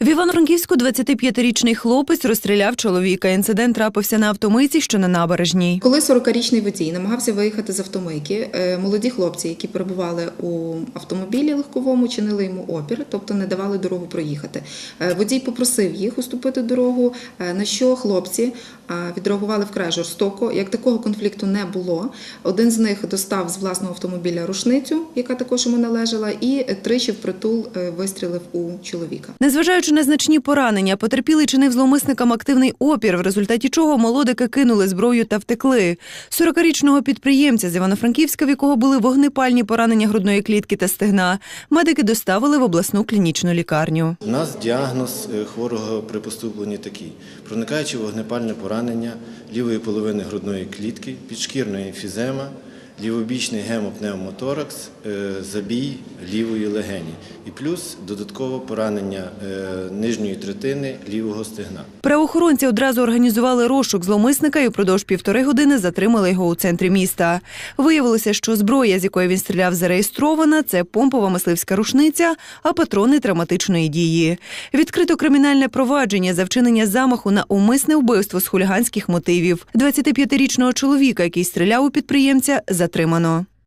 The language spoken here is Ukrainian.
В Івано-Франківську 25-річний хлопець розстріляв чоловіка. Інцидент трапився на автомийці, що на набережній. Коли 40-річний водій намагався виїхати з автомийки, е, молоді хлопці, які перебували у автомобілі легковому, чинили йому опір, тобто не давали дорогу проїхати. Е, Водій попросив їх уступити дорогу, е, на що хлопці відреагували вкрай жорстоко. Як такого конфлікту не було, один з них достав з власного автомобіля рушницю, яка також йому належала, і тричі впритул вистрілив у чоловіка. Незважаючи на значні поранення, потерпілий чинив зловмисникам активний опір, в результаті чого молодики кинули зброю та втекли. 40-річного підприємця з Івано-Франківська, в якого були вогнепальні поранення грудної клітки та стегна, медики доставили в обласну клінічну лікарню. У нас діагноз е, хворого при поступленні такий: проникаюче вогнепальне поранення лівої половини грудної клітки, підшкірної емфізема, лівобічний гемопневмоторакс, е, забій лівої легені. І плюс додатково поранення е, нижньої третини лівого стегна. Правоохоронці одразу організували розшук зловмисника і впродовж півтори години затримали його у центрі міста. Виявилося, що зброя, з якої він стріляв, зареєстрована, це помпова мисливська рушниця, а патрони травматичної дії. Відкрито кримінальне провадження за вчинення замаху на умисне вбивство з хуліганських мотивів. 25-річного чоловіка, який стріляв у підприємця, затримано.